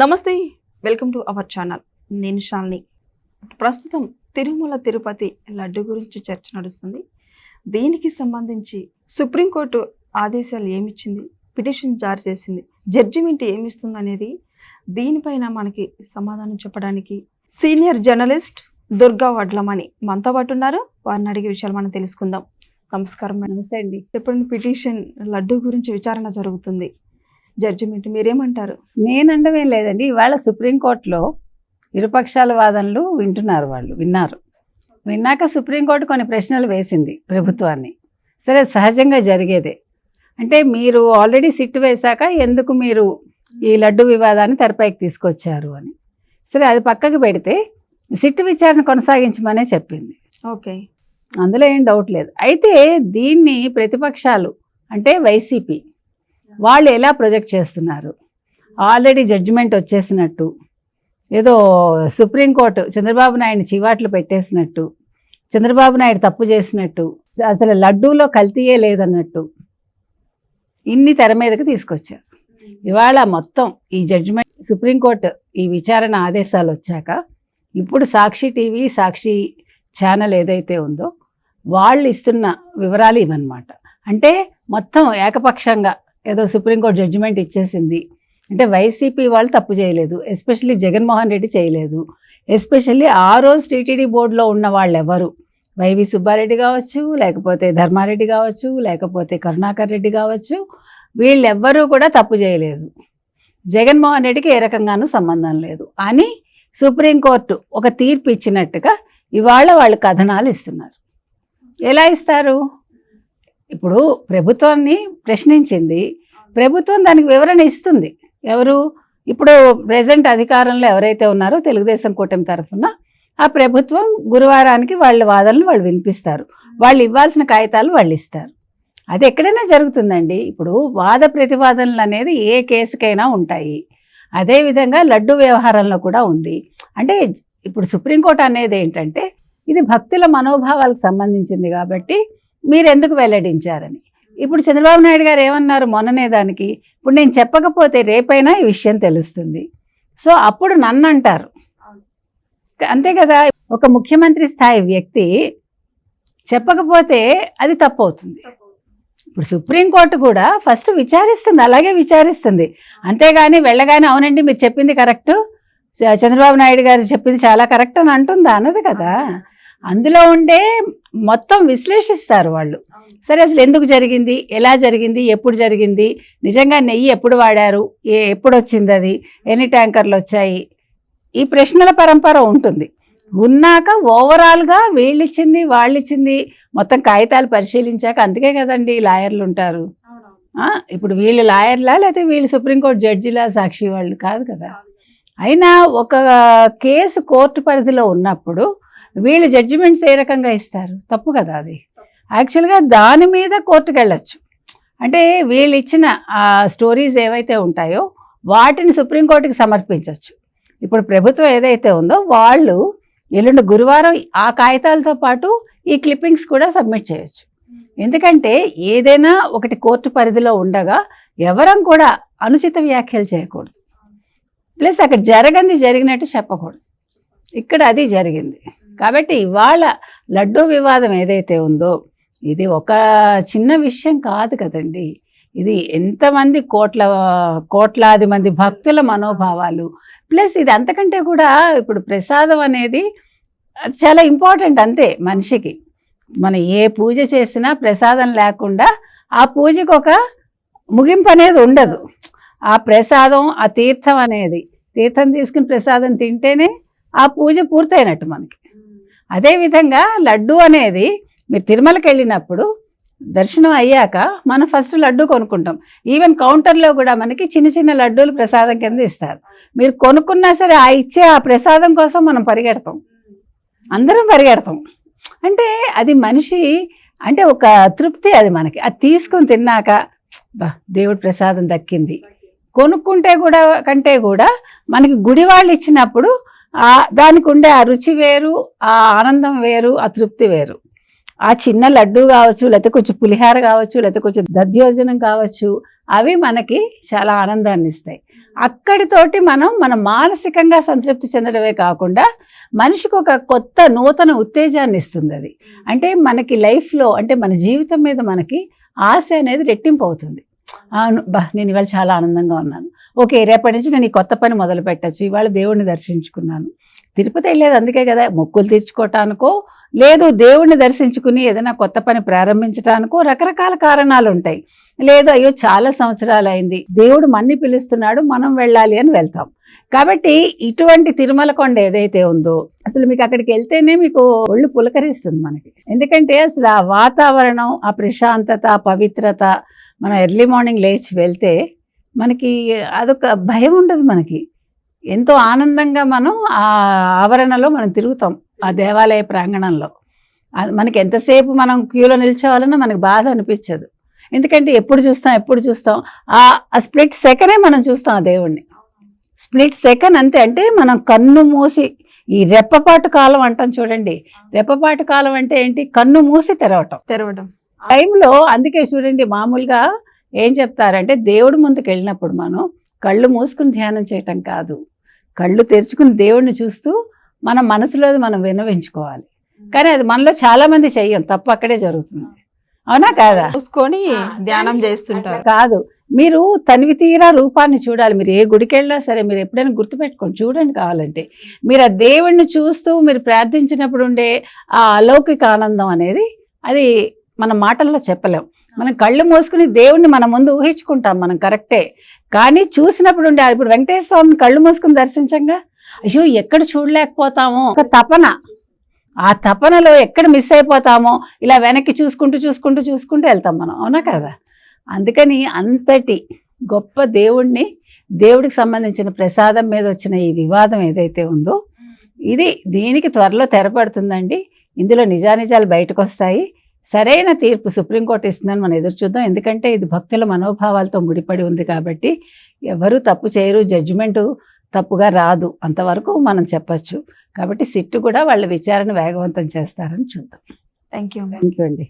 నమస్తే welcome to our channel. నేను శాలిని. ప్రస్తుతం తిరుమల తిరుపతి లడ్డు గురించి చర్చ నడుస్తుంది. దీనికి సంబంధించి సుప్రీంకోర్టు ఆదేశాలు ఏమిచ్చింది? పిటిషన్ జారీ చేసింది. జడ్జిమెంట్ ఏమిస్తుంది అనేది దీనిపైన మనకి సమాధానం చెప్పడానికి సీనియర్ జర్నలిస్ట్ దుర్గా వడ్లమణి మనతో పాటు ఉన్నారు. వారిని అడిగే విషయాలు మనం తెలుసుకుందాం. నమస్కారం నమస్తే అండి. చెప్పండి పిటిషన్ లడ్డు గురించి విచారణ జరుగుతుంది? జడ్జిమెంట్ మీరేమంటారు? నేనండమేం లేదండి. ఇవాళ సుప్రీంకోర్టులో ఇరుపక్షాల వాదనలు వింటున్నారు వాళ్ళు విన్నారు. విన్నాక సుప్రీంకోర్టు కొన్ని ప్రశ్నలు వేసింది ప్రభుత్వాన్ని. సరే అది సహజంగా జరిగేదే. అంటే మీరు ఆల్రెడీ సిట్టు వేశాక ఎందుకు మీరు ఈ లడ్డు వివాదాన్ని తెరపైకి తీసుకొచ్చారు అని. సరే అది పక్కకు పెడితే సిట్టు విచారణ కొనసాగించమనే చెప్పింది. ఓకే. అందులో ఏం డౌట్ లేదు. అయితే దీన్ని ప్రతిపక్షాలు అంటే వైసీపీ వాళ్ళు ఎలా ప్రొజెక్ట్ చేస్తున్నారు? ఆల్రెడీ జడ్జిమెంట్ వచ్చేసినట్టు ఏదో సుప్రీంకోర్టు చంద్రబాబు నాయుడిని చివాట్లు పెట్టేసినట్టు చంద్రబాబు నాయుడు తప్పు చేసినట్టు అసలు లడ్డూలో కల్తీయే లేదన్నట్టు ఇన్ని తెర మీదకి తీసుకొచ్చారు. ఇవాళ మొత్తం ఈ జడ్జిమెంట్ సుప్రీంకోర్టు ఈ విచారణ ఆదేశాలు వచ్చాక ఇప్పుడు సాక్షి టీవీ సాక్షి ఛానల్ ఏదైతే ఉందో వాళ్ళు ఇస్తున్న వివరాలు ఇవన్నమాట అంటే మొత్తం ఏకపక్షంగా ఏదో సుప్రీంకోర్టు జడ్జిమెంట్ ఇచ్చేసింది. అంటే వైసీపీ వాళ్ళు తప్పు చేయలేదు. ఎస్పెషల్లీ జగన్మోహన్ రెడ్డి చేయలేదు. ఎస్పెషల్లీ ఆ రోజు టీటీడీ బోర్డులో ఉన్న వాళ్ళు ఎవరు వైవి సుబ్బారెడ్డి కావచ్చు లేకపోతే ధర్మారెడ్డి కావచ్చు లేకపోతే కరుణాకర్ రెడ్డి కావచ్చు వీళ్ళెవ్వరూ కూడా తప్పు చేయలేదు. జగన్మోహన్ రెడ్డికి ఏ రకంగానూ సంబంధం లేదు. అని సుప్రీంకోర్టు ఒక తీర్పు ఇచ్చినట్టుగా ఇవాళ వాళ్ళు కథనాలు ఇస్తున్నారు. ఎలా ఇస్తారు? ఇప్పుడు ప్రభుత్వాన్ని ప్రశ్నించింది ప్రభుత్వం దానికి వివరణ ఇస్తుంది. ఎవరు? ఇప్పుడు ప్రజెంట్ అధికారంలో ఎవరైతే ఉన్నారో తెలుగుదేశం కూటమి తరఫున ఆ ప్రభుత్వం గురువారానికి వాళ్ళ వాదనలు వాళ్ళు వినిపిస్తారు. వాళ్ళు ఇవ్వాల్సిన కాగితాలు వాళ్ళు ఇస్తారు. అది ఎక్కడైనా జరుగుతుందండి. ఇప్పుడు వాద ప్రతివాదనలు అనేది ఏ కేసుకైనా ఉంటాయి. అదేవిధంగా లడ్డు వ్యవహారంలో కూడా ఉంది. అంటే ఇప్పుడు సుప్రీంకోర్టు అనేది ఏంటంటే ఇది భక్తుల మనోభావాలకు సంబంధించింది కాబట్టి మీరు ఎందుకు వెల్లడించారని. ఇప్పుడు చంద్రబాబు నాయుడు గారు ఏమన్నారు మొన్ననే దానికి? ఇప్పుడు నేను చెప్పకపోతే రేపైనా ఈ విషయం తెలుస్తుంది. సో అప్పుడు నన్ను అంటారు. అంతే కదా ఒక ముఖ్యమంత్రి స్థాయి వ్యక్తి చెప్పకపోతే అది తప్పు అవుతుంది ఇప్పుడు సుప్రీంకోర్టు కూడా ఫస్ట్ విచారిస్తుంది అలాగే విచారిస్తుంది. అంతేగాని వెళ్ళగానే అవునండి మీరు చెప్పింది కరెక్ట్. చంద్రబాబు నాయుడు గారు చెప్పింది చాలా కరెక్ట్ అని అంటుందా? అన్నది కదా. అందులో ఉండే మొత్తం విశ్లేషిస్తారు వాళ్ళు. సరే అసలు ఎందుకు జరిగింది? ఎలా జరిగింది? ఎప్పుడు జరిగింది? నిజంగా నెయ్యి ఎప్పుడు వాడారు? ఏ ఎప్పుడు వచ్చింది అది? ఎన్ని ట్యాంకర్లు వచ్చాయి? ఈ ప్రశ్నల పరంపర ఉంటుంది. ఉన్నాక ఓవరాల్గా వీళ్ళు ఇచ్చింది వాళ్ళు ఇచ్చింది మొత్తం కాగితాలు పరిశీలించాక అందుకే కదండి లాయర్లు ఉంటారు. ఇప్పుడు వీళ్ళు లాయర్లా లేకపోతే వీళ్ళు సుప్రీంకోర్టు జడ్జిలా సాక్షి వాళ్ళు కాదు. కదా. అయినా ఒక కేసు కోర్టు పరిధిలో ఉన్నప్పుడు వీళ్ళు జడ్జిమెంట్స్ ఏ రకంగా ఇస్తారు? తప్పు కదా అది. యాక్చువల్గా దాని మీద కోర్టుకు వెళ్ళచ్చు అంటే వీళ్ళు ఇచ్చిన ఆ స్టోరీస్ ఏవైతే ఉంటాయో వాటిని సుప్రీంకోర్టుకి సమర్పించవచ్చు ఇప్పుడు ప్రభుత్వం ఏదైతే ఉందో వాళ్ళు ఎల్లుండి గురువారం ఆ కాగితాలతో పాటు ఈ క్లిప్పింగ్స్ కూడా సబ్మిట్ చేయొచ్చు. ఎందుకంటే ఏదైనా ఒకటి కోర్టు పరిధిలో ఉండగా ఎవరం కూడా అనుచిత వ్యాఖ్యలు చేయకూడదు. ప్లస్ అక్కడ జరగంది జరిగినట్టు చెప్పకూడదు. ఇక్కడ అది జరిగింది. కాబట్టి ఇవాళ లడ్డూ వివాదం ఏదైతే ఉందో ఇది ఒక చిన్న విషయం కాదు కదండి. ఇది ఎంతమంది కోట్ల కోట్లాది మంది భక్తుల మనోభావాలు. ప్లస్ ఇది అంతకంటే కూడా ఇప్పుడు ప్రసాదం అనేది చాలా ఇంపార్టెంట్ అంతే మనిషికి. మనం ఏ పూజ చేసినా ప్రసాదం లేకుండా ఆ పూజకు ఒక ముగింపు అనేది ఉండదు. ఆ ప్రసాదం ఆ తీర్థం అనేది తీర్థం తీసుకుని ప్రసాదం తింటేనే ఆ పూజ పూర్తయినట్టు మనకి. అదేవిధంగా లడ్డు అనేది మీరు తిరుమలకి వెళ్ళినప్పుడు దర్శనం అయ్యాక మనం ఫస్ట్ లడ్డు కొనుక్కుంటాం. ఈవెన్ కౌంటర్లో కూడా మనకి చిన్న చిన్న లడ్డూలు ప్రసాదం కింద ఇస్తారు. మీరు కొనుక్కున్నా సరే ఆ ఇచ్చే ఆ ప్రసాదం కోసం మనం పరిగెడతాం. అందరం పరిగెడతాం. అంటే అది మనిషి అంటే ఒక తృప్తి అది మనకి. అది తీసుకొని తిన్నాక బా దేవుడి ప్రసాదం దక్కింది. కొనుక్కుంటే కూడా కంటే కూడా మనకి గుడి వాళ్ళు ఇచ్చినప్పుడు దానికి ఉండే ఆ రుచి వేరు ఆ ఆనందం వేరు ఆ తృప్తి వేరు. ఆ చిన్న లడ్డు కావచ్చు లేకపోతే కొంచెం పులిహార కావచ్చు లేకపోతే కొంచెం దద్యోజనం కావచ్చు అవి మనకి చాలా ఆనందాన్ని ఇస్తాయి. అక్కడితోటి మనం మన మానసికంగా సంతృప్తి చెందడమే కాకుండా మనిషికి ఒక కొత్త నూతన ఉత్తేజాన్ని ఇస్తుంది అది. అంటే మనకి లైఫ్లో అంటే మన జీవితం మీద మనకి ఆశ అనేది రెట్టింపు అవుతుంది. అవును బా నేను ఇవాళ చాలా ఆనందంగా ఉన్నాను. ఓకే రేపటి నుంచి నేను ఈ కొత్త పని మొదలు పెట్టచ్చు. ఇవాళ దేవుడిని దర్శించుకున్నాను. తిరుపతి వెళ్ళేది అందుకే కదా మొక్కులు తీర్చుకోవటానికో లేదు దేవుణ్ణి దర్శించుకుని ఏదైనా కొత్త పని ప్రారంభించటానికో రకరకాల కారణాలు ఉంటాయి లేదు అయ్యో చాలా సంవత్సరాలు అయింది దేవుడు మన్ని పిలుస్తున్నాడు మనం వెళ్ళాలి అని వెళ్తాం. కాబట్టి ఇటువంటి తిరుమల కొండ ఏదైతే ఉందో అసలు మీకు అక్కడికి వెళ్తేనే మీకు ఒళ్ళు పులకరిస్తుంది మనకి. ఎందుకంటే అసలు ఆ వాతావరణం ఆ ప్రశాంతత పవిత్రత మనం ఎర్లీ మార్నింగ్ లేచి వెళ్తే మనకి అదొక భయం ఉండదు మనకి. ఎంతో ఆనందంగా మనం ఆ ఆవరణలో మనం తిరుగుతాం ఆ దేవాలయ ప్రాంగణంలో. అది మనకి ఎంతసేపు మనం క్యూలో నిల్చోవాలన్నా మనకి బాధ అనిపించదు. ఎందుకంటే ఎప్పుడు చూస్తాం ఎప్పుడు చూస్తాం. ఆ స్ప్లిట్ సెకండే మనం చూస్తాం ఆ దేవుణ్ణి. స్ప్లిట్ సెకండ్ అంతే అంటే మనం కన్ను మూసి ఈ రెప్పపాటు కాలం అంటాం చూడండి. రెప్పపాటు కాలం అంటే ఏంటి? కన్ను మూసి తెరవటం. తెరవడం టైంలో అందుకే చూడండి మామూలుగా ఏం చెప్తారంటే దేవుడి ముందుకు వెళ్ళినప్పుడు మనం కళ్ళు మూసుకుని ధ్యానం చేయటం కాదు. కళ్ళు తెరుచుకుని దేవుడిని చూస్తూ మన మనసులో మనం వినవించుకోవాలి. కానీ అది మనలో చాలా మంది చెయ్యం తప్పు అక్కడే జరుగుతుంది. అవునా కాదా? చూసుకొని ధ్యానం చేస్తుంటారు. కాదు మీరు తనివి తీరా రూపాన్ని చూడాలి. మీరు ఏ గుడికి వెళ్ళినా సరే మీరు ఎప్పుడైనా గుర్తుపెట్టుకోండి చూడండి కావాలంటే. మీరు ఆ దేవుణ్ణి చూస్తూ మీరు ప్రార్థించినప్పుడు ఉండే ఆ అలౌకిక ఆనందం అనేది అది మన మాటల్లో చెప్పలేం. మనం కళ్ళు మూసుకుని దేవుణ్ణి మన ముందు ఊహించుకుంటాం మనం కరెక్టే. కానీ చూసినప్పుడు ఉండే ఇప్పుడు వెంకటేశ్వర స్వామిని కళ్ళు మూసుకుని దర్శించంగా? అయ్యో ఎక్కడ చూడలేకపోతామో? ఒక తపన. ఆ తపనలో ఎక్కడ మిస్ అయిపోతామో? ఇలా వెనక్కి చూసుకుంటూ చూసుకుంటూ చూసుకుంటూ వెళ్తాం మనం. అవునా కదా? అందుకని అంతటి గొప్ప దేవుణ్ణి దేవుడికి సంబంధించిన ప్రసాదం మీద వచ్చిన ఈ వివాదం ఏదైతే ఉందో ఇది దీనికి త్వరలో తెరపడుతుందండి. ఇందులో నిజానిజాలు బయటకు వస్తాయి సరైన తీర్పు సుప్రీంకోర్టు ఇస్తుందని మనం ఎదురు చూద్దాం. ఎందుకంటే ఇది భక్తుల మనోభావాలతో ముడిపడి ఉంది కాబట్టి ఎవరు తప్పు చేయరు జడ్జిమెంటు తప్పుగా రాదు అంతవరకు మనం చెప్పచ్చు. కాబట్టి సిట్టు కూడా వాళ్ళ విచారణ వేగవంతం చేస్తారని చూద్దాం. థ్యాంక్ యూ థ్యాంక్ యూ అండి.